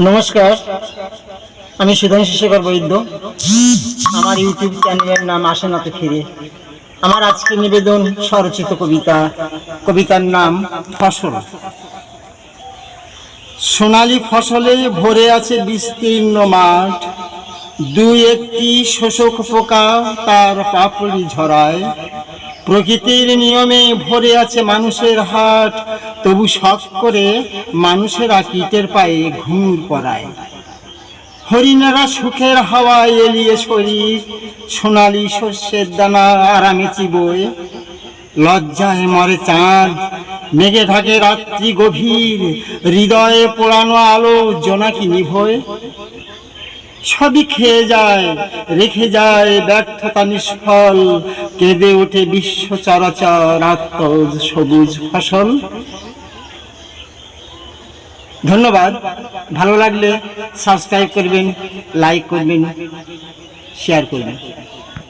নমস্কার, আমি সুধাংশু শেখর বৈদ্য। আমার ইউটিউব চ্যানেলের নাম আশানাতে ফিরে। আমার আজকে নিবেদন স্বরচিত কবিতা, কবিতার নাম ফসল। সোনালি ফসলে ভরে আছে বিস্তীর্ণ মাঠ, দুই একটি শোষক পোকা তার পাপড়ি ঝরায়। প্রকৃতির নিয়মে ভরে আছে মানুষের হাট। তবু শখ করে মানুষেরা কীটের পায়ে ঘুঙুর পড়ায় হরিণারা সুখের হাওয়ায় এলিয়ে শরীর, সোনালি শস্যের দানা আরামে চিবোয়। লজ্জায় মরে চাঁদ, মেঘে থাকে রাত্রি গভীর, হৃদয়ে পোড়ানো আলো জোনাকি নিভয়। সবই খেয়ে যায়, রেখে যায় ব্যর্থতা নিষ্ফল কেঁদে ওঠে বিশ্ব চরাচর আত্মজ সবুজ ফসল ধন্যবাদ। ভালো লাগলে সাবস্ক্রাইব করবেন লাইক করবেন শেয়ার করবেন।